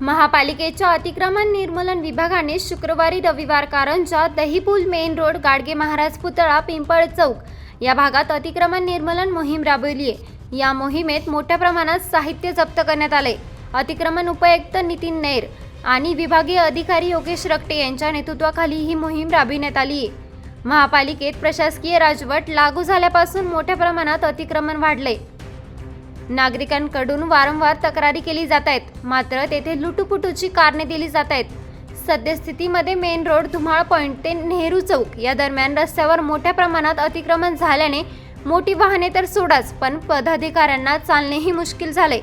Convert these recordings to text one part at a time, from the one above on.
महापालिकेच्या अतिक्रमण निर्मूलन विभागाने शुक्रवारी रविवार कारंजा दहीपूल मेन रोड गाडगे महाराज पुतळा पिंपळ चौक या भागात अतिक्रमण निर्मूलन मोहीम राबवली आहे या मोहिमेत मोठ्या प्रमाणात साहित्य जप्त करण्यात आले. अतिक्रमण उपायुक्त नितीन नैर आणि विभागीय अधिकारी योगेश रक्टे यांच्या नेतृत्वाखाली ही मोहीम राबविण्यात आली. आहे महापालिकेत प्रशासकीय राजवट लागू झाल्यापासून मोठ्या प्रमाणात अतिक्रमण वाढले. नागरिकांकडून वारंवार तक्रारी केली जात आहेत. मात्र तेथे लुटुपुटूची कारणे दिली जात आहेत. सद्यस्थितीमध्ये मेन रोड धुमाळ पॉईंट ते नेहरू चौक या दरम्यान रस्त्यावर मोठ्या प्रमाणात अतिक्रमण झाल्याने मोठी वाहने तर सोडाच पण पदाधिकाऱ्यांना चालणेही मुश्किल झाले.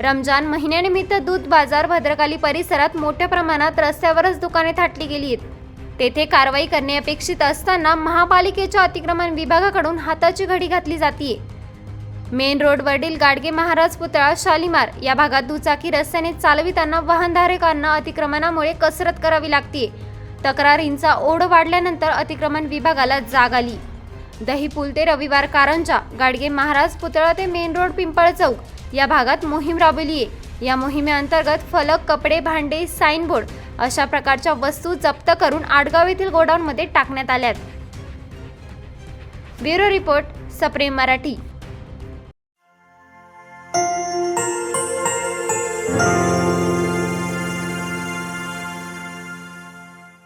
रमजान महिन्यानिमित्त दूध बाजार भद्रकाली परिसरात मोठ्या प्रमाणात रस्त्यावरच दुकाने थाटली गेली आहेत. तेथे कारवाई करणे अपेक्षित असताना महापालिकेच्या अतिक्रमण विभागाकडून हाताची घडी घातली जातीये. मेन रोडवरील गाडगे महाराज पुतळा शालिमार या भागात दुचाकी रस्त्याने चालविताना वाहनधारकांना अतिक्रमणामुळे कसरत करावी लागते तक्रारींचा ओढ वाढल्यानंतर अतिक्रमण विभागाला जाग आली. दहीपूल ते रविवार कारंजा गाडगे महाराज पुतळा ते मेन रोड पिंपळ चौक या भागात मोहीम राबवली आहे या मोहिमेअंतर्गत फलक कपडे भांडे साईनबोर्ड अशा प्रकारच्या वस्तू जप्त करून आडगाव येथील गोडाऊनमध्ये टाकण्यात आल्यात. ब्युरो रिपोर्ट सप्रेम मराठी.